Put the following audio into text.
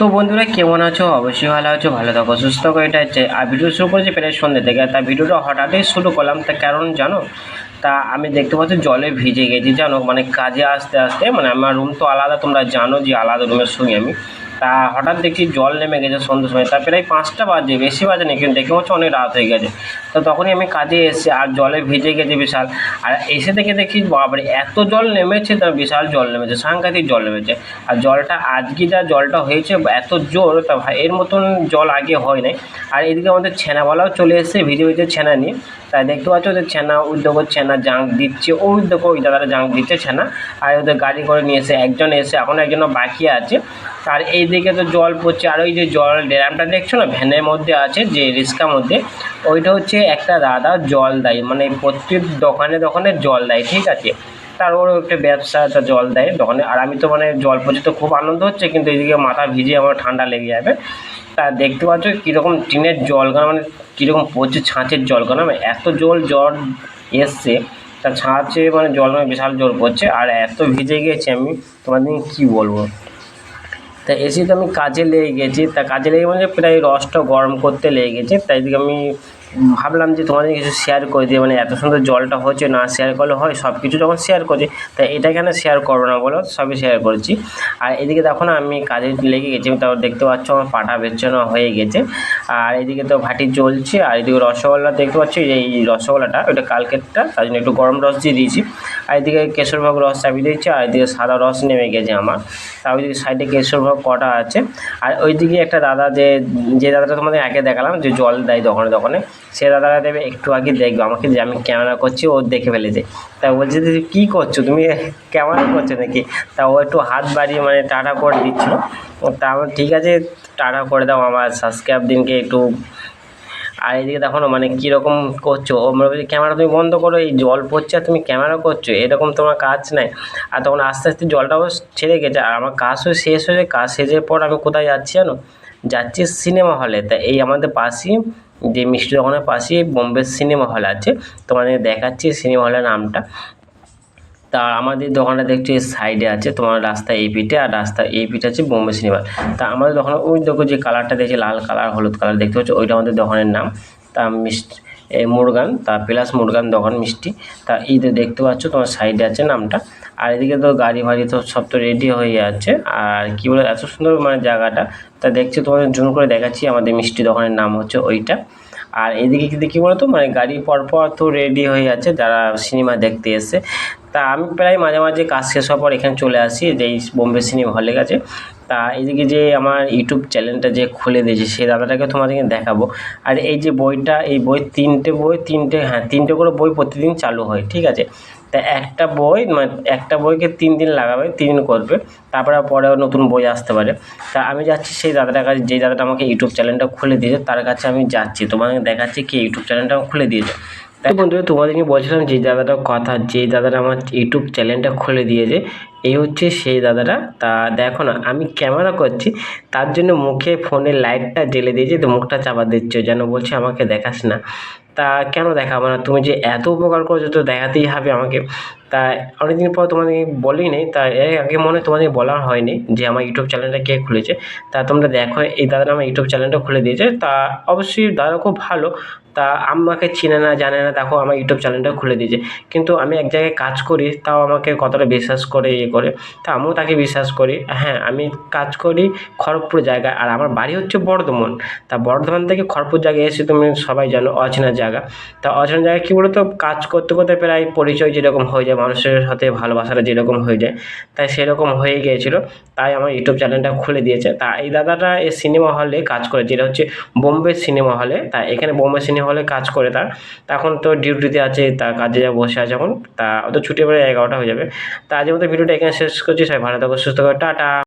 তো বন্ধুরা, কেমন আছো? অবশ্যই ভালো আছো, ভালো থাকো, সুস্থ থাকো এটা হচ্ছে, আর ভিডিও শুরু করেছি প্রায় সন্ধ্যে থেকে তা ভিডিওটা হঠাৎই শুরু করলাম, তা কারণ জানো? তা আমি দেখতে পাচ্ছি জলে ভিজে গেছি, জানো? মানে কাজে আসতে আসতে মানে আমার রুম তো আলাদা, তোমরা জানো যে আলাদা রুমের শুই আমি। তা হঠাৎ দেখছি জল নেমে গেছে সন্ধ্যের সময়। তা প্রায় পাঁচটা বাজে, বেশি বাজে না কিন্তু দেখে হচ্ছে অনেক রাত হয়ে গেছে। তো তখনই আমি কাজে এসেছি আর জলে ভিজে গেছে বিশাল। আর এসে দেখে দেখি বাবারে এত জল নেমেছে তা, বিশাল জল নেমেছে, সাংঘাতিক জল নেমেছে। আর জলটা আজকে যা জলটা হয়েছে, এত জোর, তা এর মতন জল আগে হয় নাই। আর এদিকে আমাদের ছেনাওয়ালাও চলে এসেছে, ভিজে ভিজে ছেনা নিয়ে। তাই দেখতে পাচ্ছ ওদের ছেনা উদ্যোগের ছেনা জাঁক দিচ্ছে ওই দেখো ওই দাদারা জাঙ্ক দিচ্ছে ছেনা। আর ওদের গাড়ি করে নিয়ে এসে একজন এসে, এখন একজন বাকি আছে। আর এই দিকে তো জল পড়ছে, আর ওই যে জল ড্যামটা দেখছ না, ভ্যানের মধ্যে আছে যে রিক্সার মধ্যে, ওইটা হচ্ছে একটা দাদা জল দেয় মানে প্রত্যেক দোকানে দোকানে জল দেয়, ঠিক আছে? তার ওর একটা ব্যবসা জল দেয় দোকানে। আর আমি তো মানে জল পড়ছে তো খুব আনন্দ হচ্ছে, কিন্তু এইদিকে মাথা ভিজে আমার ঠান্ডা লেগে যাবে। তা দেখতে পাচ্ছ কীরকম টিনের জল গান মানে কীরকম পড়ছে ছাঁচের জল গান মানে এত জল জল এসছে, তা ছাঁচে মানে জল মানে বিশাল জল পড়ছে, আর এত ভিজে গেছি আমি তোমাদের কী বলব? তা এসে তো আমি কাজে লেগে গেছি, তা কাজে লেগে মানে প্রায় রসটা গরম করতে লেগে গেছে, তাই দিকে আমি ভাবলাম যে তোমাদের কিছু শেয়ার করে দিই মানে এত সুন্দর জলটা হচ্ছে, না শেয়ার করলে হয় সব কিছু যখন শেয়ার করছি তাই এটা কেন শেয়ার করব না বলো? সবই শেয়ার করছি। আর এদিকে দেখো না, আমি কাজে লেগে গেছি তারপর দেখতে পাচ্ছ আমার পাটা বেচানো হয়ে গেছে। আর এদিকে তো ভাটি জ্বলছে, আর এদিকে রসগোল্লা দেখতে পাচ্ছি, এই রসগোল্লাটা, ওটা কালকেরটা, তার জন্য একটু গরম রস দিয়ে দিয়েছি। আর এদিকে কেশরভোগ রস চাপিয়ে দিয়েছি, আর এদিকে সাদা রস নেমে গেছে আমার। তার ওইদিকে সাইডে কেশরভোগ কটা আছে। আর ওইদিকে একটা দাদা যে যে দাদাটা তোমাদের আগে দেখালাম, যে জল দেয় দোকানে দোকানে, সে দাদারা দেবে একটু আগে দেখবে। আমাকে যে আমি ক্যামেরা করছি, ও দেখে ফেলেছে। তা বলছে যে, কী করছ? তুমি ক্যামেরা করছ নাকি? তা ও একটু হাত বাড়িয়ে মানে টাটা করে দিচ্ছিল। তা আমার ঠিক আছে, টাটা করে দাও আমার সাবস্ক্রাইব দিনকে একটু আর এদিকে দেখো না মানে কীরকম করছ? ও মানে ক্যামেরা তুমি বন্ধ করো, এই জল পড়ছে আর তুমি ক্যামেরা করছ, এরকম তোমার কাজ নাই। আর তখন আস্তে আস্তে জলটাও ছেড়ে গেছে। আর আমার কাজও শেষ হয়ে, কাজ শেষের পর আমি কোথায় যাচ্ছি জানো? যাচ্ছি সিনেমা হলে। তা এই আমাদের পাশেই যে মিষ্টি দোকানের পাশেই বোম্বে সিনেমা হল আছে তোমাদের দেখাচ্ছি সিনেমা হলের নামটা। তা আমাদের দোকানটা দেখছি সাইডে আছে, তোমার রাস্তা এই পিঠে আর রাস্তা এই পিঠে আছে বোম্বে সিনেমা তা আমাদের দোকানে ওই দেখো যে কালারটা দেখছি, লাল কালার হলুদ কালার দেখতে পাচ্ছ, ওইটা আমাদের দোকানের নাম। তা মিষ্টি এই মুরগান, তা প্লাস মুরগান দোকান মিষ্টি। তা এইতে দেখতে পাচ্ছ, তোমার সাইডে আছে নামটা। আর এদিকে তো গাড়ি ফাড়ি তো সব তো রেডি হয়ে যাচ্ছে। আর কী বলে, এত সুন্দর মানে জায়গাটা। তা দেখছি তোমাদের জুম করে দেখাচ্ছি, আমাদের মিষ্টি দোকানের নাম হচ্ছে ওইটা। আর এদিকে কি দেখি বলো তো মানে গাড়ি পরপর তো রেডি হয়ে যাচ্ছে, যারা সিনেমা দেখতে এসে। তা আমি প্রায় মাঝে মাঝে কাজ শেষ হওয়ার পর এখানে চলে আসি, যে এই বোম্বে সিনেমা হলে গেছে। তা এইদিকে যে আমার ইউটিউব চ্যানেলটা যে খুলে দিয়েছে, সেই দাদাটাকে তোমাদেরকে দেখাবো। আর এই যে বইটা, এই বই তিনটে বই, তিনটে হ্যাঁ তিনটে করে বই প্রতিদিন চালু হয়, ঠিক আছে? তা একটা বই মানে একটা বইকে তিন দিন লাগাবে, তিন দিন করবে, তারপরে পরেও নতুন বই আসতে পারে। তা আমি যাচ্ছি সেই দাদাটার কাছে, যেই দাদাটা আমাকে ইউটিউব চ্যানেলটা খুলে দিয়েছে, তার কাছে আমি যাচ্ছি। তোমাদের দেখাচ্ছি কি ইউটিউব চ্যানেলটা খুলে দিয়েছে। তাই বন্ধুরা, তোমাদেরকে বলছিলাম যে দাদাটার কথা, যে দাদাটা আমার ইউটিউব চ্যানেলটা খুলে দিয়েছে, এই হচ্ছে সেই দাদাটা। তা দেখো না, আমি ক্যামেরা করছি, তার জন্য মুখে ফোনে লাইটটা জ্বেলে দিয়েছে, তো মুখটা চাপা দিচ্ছে, যেন বলছে আমাকে দেখাস না। তা কেন দেখাবো না? তুমি যে এত উপকার করছ, তো দেখাতেই হবে আমাকে। তা অনেকদিন পর তোমাদের বলি নেই তা এর আগে মনে হয় তোমাদের বলা হয়নি যে আমার ইউটিউব চ্যানেলটা কে খুলেছে। তা তোমরা দেখো, এই দাদাটা আমার ইউটিউব চ্যানেলটা খুলে দিয়েছে, তা অবশ্যই দাদা খুব ভালো, তা আমাকে চিনে না, জানে না, দেখো আমার ইউটিউব চ্যানেলটা খুলে দিয়েছে। কিন্তু আমি এক জায়গায় কাজ করি, তাও আমাকে কতটা বিশ্বাস করে ইয়ে করে, তা আমিও তাকে বিশ্বাস করি। হ্যাঁ আমি কাজ করি খড়গপুর জায়গায়, আর আমার বাড়ি হচ্ছে বর্ধমান। তা বর্ধমান থেকে খড়গপুর জায়গায় এসে তুমি সবাই জানো, অচেনা জায়গা। তা অচেনা জায়গায় কী বলতো, কাজ করতে করতে প্রায় পরিচয় যেরকম হয়ে যায় মানুষের সাথে ভালোবাসাটা যেরকম হয়ে যায়, তাই সেরকম হয়ে গিয়েছিল। তাই আমার ইউটিউব চ্যানেলটা খুলে দিয়েছে। তা এই দাদাটা এই সিনেমা হলে কাজ করে, যেটা হচ্ছে বোম্বে সিনেমা হলে, তা এখানে বোম্বে সিনেমা হলে কাজ করে তার। তখন তো ডিউটিতে আছে, তা কাজে যা বসে আছে এখন। তা অত ছুটি পড়ে এগারোটা হয়ে যাবে। তা আজকের মধ্যে ভিডিওটা এখানে শেষ করছি। সবাই ভালো থাকো, সুস্থ থাকো, টাটা।